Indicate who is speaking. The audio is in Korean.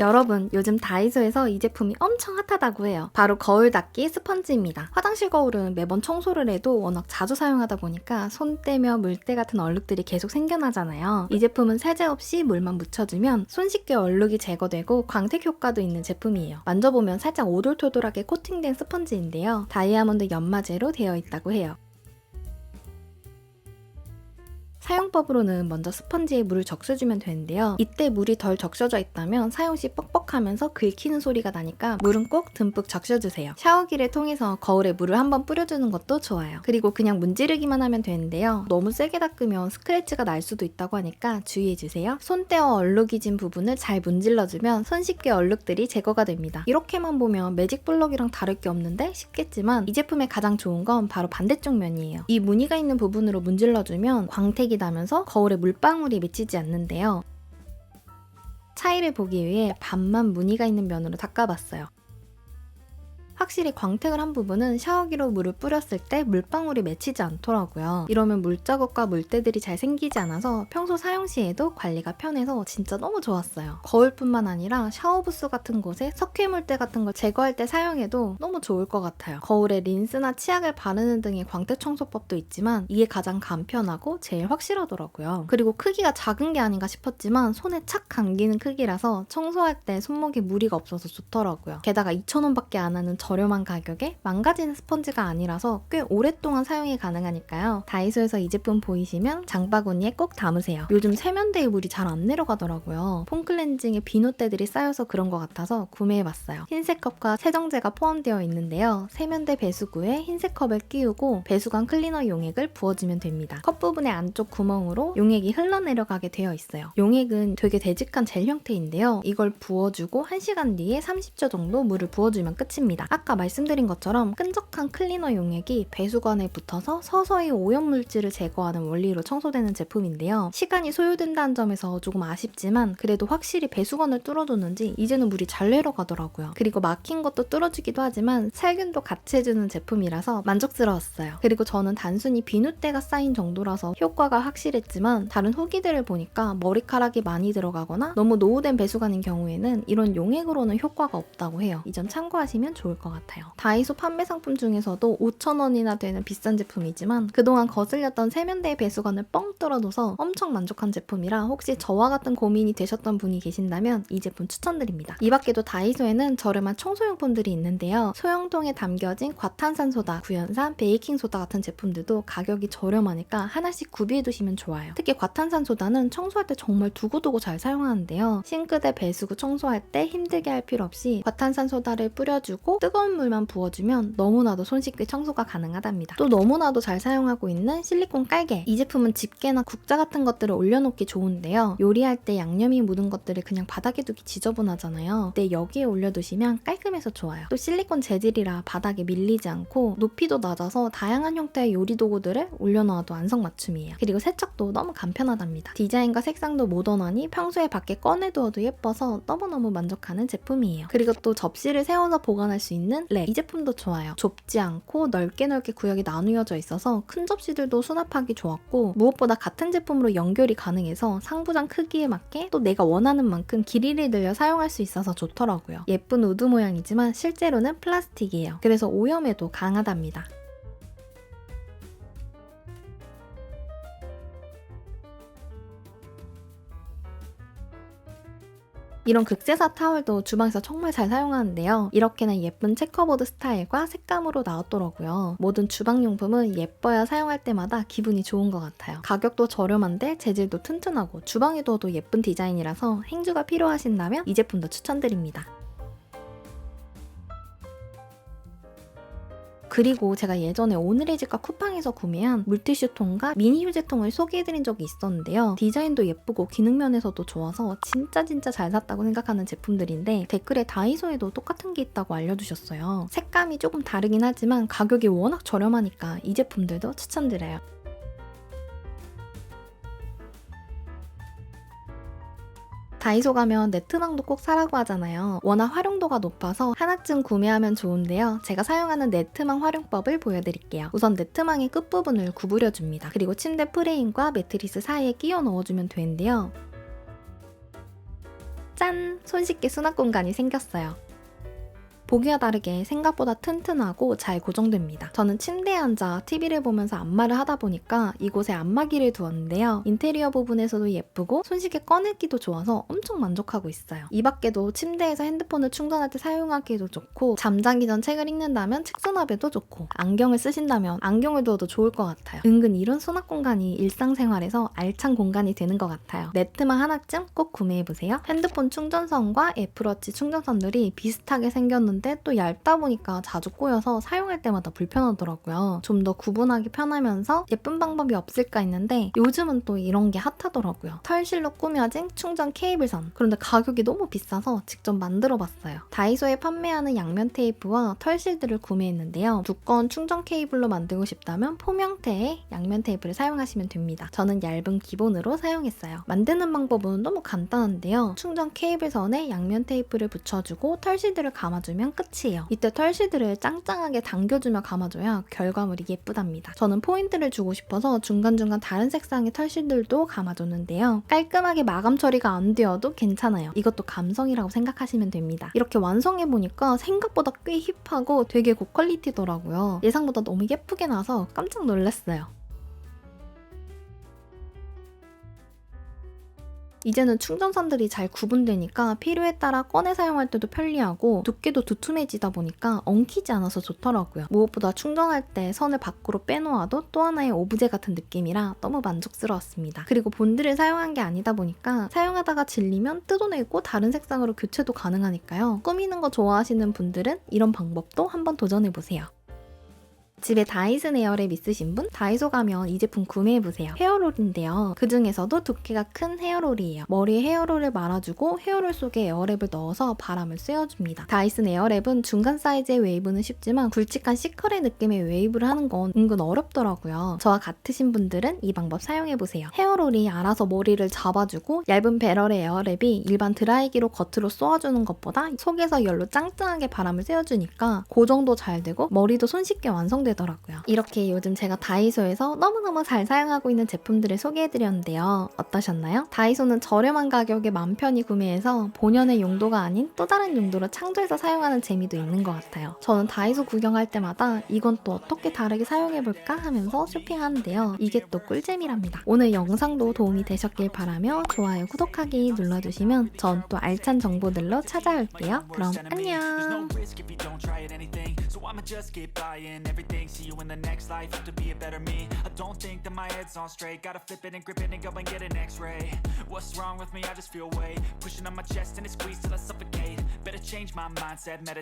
Speaker 1: 여러분, 요즘 다이소에서 이 제품이 엄청 핫하다고 해요. 바로 거울 닦기 스펀지입니다. 화장실 거울은 매번 청소를 해도 워낙 자주 사용하다 보니까 손때며 물때 같은 얼룩들이 계속 생겨나잖아요. 이 제품은 세제 없이 물만 묻혀주면 손쉽게 얼룩이 제거되고 광택 효과도 있는 제품이에요. 만져보면 살짝 오돌토돌하게 코팅된 스펀지인데요. 다이아몬드 연마제로 되어 있다고 해요. 사용법으로는 먼저 스펀지에 물을 적셔주면 되는데요. 이때 물이 덜 적셔져 있다면 사용 시 뻑뻑하면서 긁히는 소리가 나니까 물은 꼭 듬뿍 적셔주세요. 샤워기를 통해서 거울에 물을 한번 뿌려주는 것도 좋아요. 그리고 그냥 문지르기만 하면 되는데요. 너무 세게 닦으면 스크래치가 날 수도 있다고 하니까 주의해주세요. 손때와 얼룩이 진 부분을 잘 문질러주면 손쉽게 얼룩들이 제거가 됩니다. 이렇게만 보면 매직 블럭이랑 다를 게 없는데 싶겠지만 이 제품의 가장 좋은 건 바로 반대쪽 면이에요. 이 무늬가 있는 부분으로 문질러주면 광택이 나면서 거울에 물방울이 맺히지 않는데요. 차이를 보기 위해 반만 무늬가 있는 면으로 닦아봤어요. 확실히 광택을 한 부분은 샤워기로 물을 뿌렸을 때 물방울이 맺히지 않더라고요. 이러면 물자국과 물때들이 잘 생기지 않아서 평소 사용 시에도 관리가 편해서 진짜 너무 좋았어요. 거울뿐만 아니라 샤워 부스 같은 곳에 석회물때 같은 걸 제거할 때 사용해도 너무 좋을 것 같아요. 거울에 린스나 치약을 바르는 등의 광택 청소법도 있지만 이게 가장 간편하고 제일 확실하더라고요. 그리고 크기가 작은 게 아닌가 싶었지만 손에 착 감기는 크기라서 청소할 때 손목에 무리가 없어서 좋더라고요. 게다가 2,000원밖에 안 하는 저렴한 가격에 망가지는 스펀지가 아니라서 꽤 오랫동안 사용이 가능하니까요. 다이소에서 이 제품 보이시면 장바구니에 꼭 담으세요. 요즘 세면대에 물이 잘 안 내려가더라고요. 폼 클렌징에 비누때들이 쌓여서 그런 것 같아서 구매해봤어요. 흰색 컵과 세정제가 포함되어 있는데요. 세면대 배수구에 흰색 컵을 끼우고 배수관 클리너 용액을 부어주면 됩니다. 컵 부분의 안쪽 구멍으로 용액이 흘러내려가게 되어 있어요. 용액은 되게 되직한 젤 형태인데요. 이걸 부어주고 1시간 뒤에 30초 정도 물을 부어주면 끝입니다. 아까 말씀드린 것처럼 끈적한 클리너 용액이 배수관에 붙어서 서서히 오염물질을 제거하는 원리로 청소되는 제품인데요. 시간이 소요된다는 점에서 조금 아쉽지만 그래도 확실히 배수관을 뚫어줬는지 이제는 물이 잘 내려가더라고요. 그리고 막힌 것도 뚫어주기도 하지만 살균도 같이 해주는 제품이라서 만족스러웠어요. 그리고 저는 단순히 비누때가 쌓인 정도라서 효과가 확실했지만 다른 후기들을 보니까 머리카락이 많이 들어가거나 너무 노후된 배수관인 경우에는 이런 용액으로는 효과가 없다고 해요. 이 점 참고하시면 좋을 것 같아요. 다이소 판매 상품 중에서도 5,000원이나 되는 비싼 제품이지만 그동안 거슬렸던 세면대 배수관을 뻥 뚫어둬서 엄청 만족한 제품이라 혹시 저와 같은 고민이 되셨던 분이 계신다면 이 제품 추천드립니다. 이 밖에도 다이소에는 저렴한 청소용품들이 있는데요. 소형통에 담겨진 과탄산소다, 구연산, 베이킹소다 같은 제품들도 가격이 저렴하니까 하나씩 구비해 두시면 좋아요. 특히 과탄산소다는 청소할 때 정말 두고두고 잘 사용하는데요. 싱크대 배수구 청소할 때 힘들게 할 필요 없이 과탄산소다를 뿌려주고 뜨거운 물만 부어주면 너무나도 손쉽게 청소가 가능하답니다. 또 너무나도 잘 사용하고 있는 실리콘 깔개. 이 제품은 집게나 국자 같은 것들을 올려놓기 좋은데요. 요리할 때 양념이 묻은 것들을 그냥 바닥에 두기 지저분하잖아요. 근데 여기에 올려두시면 깔끔해서 좋아요. 또 실리콘 재질이라 바닥에 밀리지 않고 높이도 낮아서 다양한 형태의 요리 도구들을 올려놓아도 안성맞춤이에요. 그리고 세척도 너무 간편하답니다. 디자인과 색상도 모던하니 평소에 밖에 꺼내두어도 예뻐서 너무너무 만족하는 제품이에요. 그리고 또 접시를 세워서 보관할 수 있는 렉. 이 제품도 좋아요. 좁지 않고 넓게 넓게 구역이 나누어져 있어서 큰 접시들도 수납하기 좋았고 무엇보다 같은 제품으로 연결이 가능해서 상부장 크기에 맞게 또 내가 원하는 만큼 길이를 늘려 사용할 수 있어서 좋더라고요. 예쁜 우드 모양이지만 실제로는 플라스틱이에요. 그래서 오염에도 강하답니다. 이런 극세사 타월도 주방에서 정말 잘 사용하는데요. 이렇게나 예쁜 체커보드 스타일과 색감으로 나왔더라고요. 모든 주방용품은 예뻐야 사용할 때마다 기분이 좋은 것 같아요. 가격도 저렴한데 재질도 튼튼하고 주방에 둬도 예쁜 디자인이라서 행주가 필요하신다면 이 제품도 추천드립니다. 그리고 제가 예전에 오늘의 집과 쿠팡에서 구매한 물티슈통과 미니 휴지통을 소개해드린 적이 있었는데요. 디자인도 예쁘고 기능 면에서도 좋아서 진짜 진짜 잘 샀다고 생각하는 제품들인데 댓글에 다이소에도 똑같은 게 있다고 알려주셨어요. 색감이 조금 다르긴 하지만 가격이 워낙 저렴하니까 이 제품들도 추천드려요. 다이소 가면 네트망도 꼭 사라고 하잖아요. 워낙 활용도가 높아서 하나쯤 구매하면 좋은데요. 제가 사용하는 네트망 활용법을 보여드릴게요. 우선 네트망의 끝부분을 구부려줍니다. 그리고 침대 프레임과 매트리스 사이에 끼워 넣어주면 되는데요. 짠! 손쉽게 수납 공간이 생겼어요. 보기와 다르게 생각보다 튼튼하고 잘 고정됩니다. 저는 침대에 앉아 TV를 보면서 안마를 하다 보니까 이곳에 안마기를 두었는데요. 인테리어 부분에서도 예쁘고 손쉽게 꺼내기도 좋아서 엄청 만족하고 있어요. 이 밖에도 침대에서 핸드폰을 충전할 때 사용하기에도 좋고 잠자기 전 책을 읽는다면 책 수납에도 좋고 안경을 쓰신다면 안경을 두어도 좋을 것 같아요. 은근 이런 수납 공간이 일상생활에서 알찬 공간이 되는 것 같아요. 네트만 하나쯤 꼭 구매해보세요. 핸드폰 충전선과 애플워치 충전선들이 비슷하게 생겼는데 또 얇다 보니까 자주 꼬여서 사용할 때마다 불편하더라고요. 좀 더 구분하기 편하면서 예쁜 방법이 없을까 했는데 요즘은 또 이런 게 핫하더라고요. 털실로 꾸며진 충전 케이블선. 그런데 가격이 너무 비싸서 직접 만들어 봤어요. 다이소에 판매하는 양면 테이프와 털실들을 구매했는데요. 두꺼운 충전 케이블로 만들고 싶다면 폼 형태의 양면 테이프를 사용하시면 됩니다. 저는 얇은 기본으로 사용했어요. 만드는 방법은 너무 간단한데요. 충전 케이블선에 양면 테이프를 붙여주고 털실들을 감아주면 끝이에요. 이때 털실들을 짱짱하게 당겨주며 감아줘야 결과물이 예쁘답니다. 저는 포인트를 주고 싶어서 중간중간 다른 색상의 털실들도 감아줬는데요. 깔끔하게 마감 처리가 안 되어도 괜찮아요. 이것도 감성이라고 생각하시면 됩니다. 이렇게 완성해보니까 생각보다 꽤 힙하고 되게 고퀄리티더라고요. 예상보다 너무 예쁘게 나서 깜짝 놀랐어요. 이제는 충전선들이 잘 구분되니까 필요에 따라 꺼내 사용할 때도 편리하고 두께도 두툼해지다 보니까 엉키지 않아서 좋더라고요. 무엇보다 충전할 때 선을 밖으로 빼놓아도 또 하나의 오브제 같은 느낌이라 너무 만족스러웠습니다. 그리고 본드를 사용한 게 아니다 보니까 사용하다가 질리면 뜯어내고 다른 색상으로 교체도 가능하니까요. 꾸미는 거 좋아하시는 분들은 이런 방법도 한번 도전해보세요. 집에 다이슨 에어랩 있으신 분? 다이소 가면 이 제품 구매해보세요. 헤어롤인데요. 그 중에서도 두께가 큰 헤어롤이에요. 머리에 헤어롤을 말아주고 헤어롤 속에 에어랩을 넣어서 바람을 쐬어줍니다. 다이슨 에어랩은 중간 사이즈의 웨이브는 쉽지만 굵직한 시컬의 느낌의 웨이브를 하는 건 은근 어렵더라고요. 저와 같으신 분들은 이 방법 사용해보세요. 헤어롤이 알아서 머리를 잡아주고 얇은 배럴의 에어랩이 일반 드라이기로 겉으로 쏘아주는 것보다 속에서 열로 짱짱하게 바람을 쐬어주니까 고정도 잘 되고 머리도 손쉽게 완성 되더라고요. 이렇게 요즘 제가 다이소에서 너무너무 잘 사용하고 있는 제품들을 소개해드렸는데요. 어떠셨나요? 다이소는 저렴한 가격에 맘 편히 구매해서 본연의 용도가 아닌 또 다른 용도로 창조해서 사용하는 재미도 있는 것 같아요. 저는 다이소 구경할 때마다 이건 또 어떻게 다르게 사용해볼까 하면서 쇼핑하는데요. 이게 또 꿀잼이랍니다. 오늘 영상도 도움이 되셨길 바라며 좋아요, 구독하기 눌러주시면 전 또 알찬 정보들로 찾아올게요. 그럼 안녕!
Speaker 2: I'ma just keep buying everything. See you in the next life. Have to be a better me. I don't think that my head's on straight. Gotta flip it and grip it and go and get an X-ray. What's wrong with me? I just feel weight pushing on my chest and it squeezes till I suffocate. Better change my mindset, meditate.